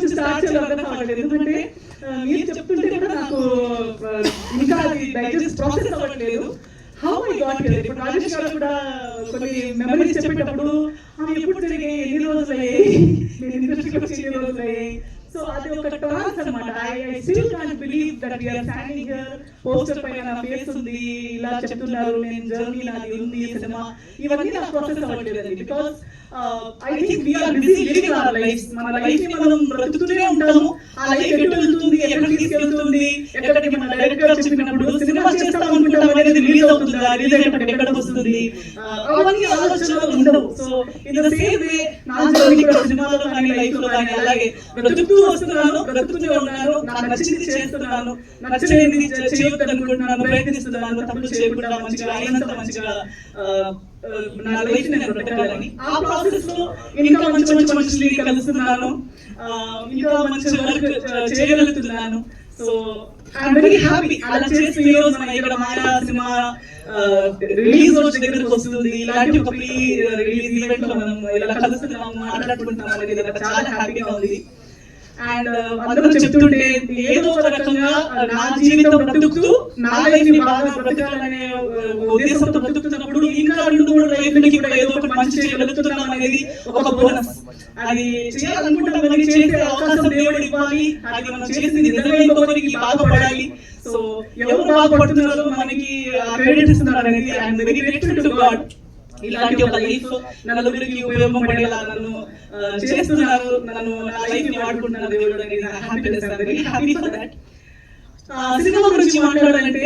నుంచి స్టార్ట్ చేయాలో అర్థం కావట్లేదు ఎందుకంటే మీరు చెప్తుంటే కూడా నాకు ఇంకా అది డైజెస్ట్ ప్రాసెస్ అవ్వట్లేదు. హౌ ఐ గాట్ హియర్ ఇప్పుడు రాజేష్ గారు కూడా కొన్ని మెమరీస్ చెప్పేటప్పుడు ఎప్పుడు జరిగాయి ఎన్ని రోజులు అయ్యాయి? నేను ఇండస్ట్రీకి వచ్చి ఎన్ని రోజులు అయ్యాయి? సో అది ఒక టాన్స్ అన్నమాట. I I still can't believe that we are standing poster పైన నా ఫేస్ ఉంది. ఇలా చెప్తున్నారు. నేను జర్నీ నాది ఉంది సినిమా. ఇవన్నీ నా process అవ్వట్లేదండి. Because I think we're busy living our life మన లైఫ్ని మనం బ్రతుకుతూనే ఉంటాము. ఆ లైఫ్ ఎటు వెళ్తుంది? ఎక్కడ తీసుకెళ్తుంది? ఎక్కడికి మన చెప్పినప్పుడు సినిమా చేస్తాం అనుకుంటాం అనేది రిలీజ్ అవుతుందా? రిలీజ్ అయినప్పుడు ఎక్కడ వస్తుంది? అవన్నీ ఆలోచనలు ఉండవు. So in the same way నా జర్నీ కూడా సినిమాలో కానీ లైఫ్లో కానీ అలాగే బ్రతుకుతూ వస్తున్నాను బ్రతుకుతూ ఉన్నాను నాకు నచ్చింది చేస్తున్నాను నచ్చలేనిది చే- చేయొద్దు అనుకుంటున్నాను ప్రయత్నిస్తున్నాను తప్పులు చేయకుండా మంచిగా అయినంత మంచిగా నా లైఫ్ నేను పెట్టాలని ఆ ప్రాసెస్లో ఇంకా మంచి మంచి మనుషుల్ని కలుస్తున్నాను. ఇంకా మంచి వర్క్ చేయగలుగుతున్నాను. సో ఐఎమ్ వెరీ హ్యాపీ అలా ఈ రోజు మన ఇక్కడ మాయా సినిమా రిలీజ్ రోజు దగ్గరకు వస్తుంది. ఇలాంటి ఒక ప్రీ రిలీజ్ ఈవెంట్లో మనం ఇలా కలుస్తున్నాం అనేది నాకు చాలా హ్యాపీగా ఉంది. అండ్ అందరూ చెప్తుంటే ఏదో ఒక రకంగా నా జీవితం బ్రతుకుతూ నా లైఫ్ని బాగా బ్రతకాలనే ఉద్దేశంతో బ్రతుకుతున్నప్పుడు ఇంకా రెండు మూడు లైఫ్లకి కూడా మంచి చేయగలుగుతున్నాం అనేది ఒక బోనస్. అది చేయాలనుకుంటాం కానీ చేసే అవకాశం దేవుడు ఇవ్వాలి. అది మనం చేసింది నిజంగా ఇంకొకరికి బాగుపడాలి సో ఎవరు బాగుపడుతున్నారో మనకి క్రెడిట్ ఇస్తున్నారు అనేది I'm very grateful to God ఇలాంటి ఒక లైఫ్ నలుగురికి ఉపయోగపడేలా నన్ను చేస్తున్నారు. నన్ను నా లైఫ్ని వాడుకుంటున్న దేవుడు అనేది happiness very happy for that cinema గురించి మాట్లాడాలంటే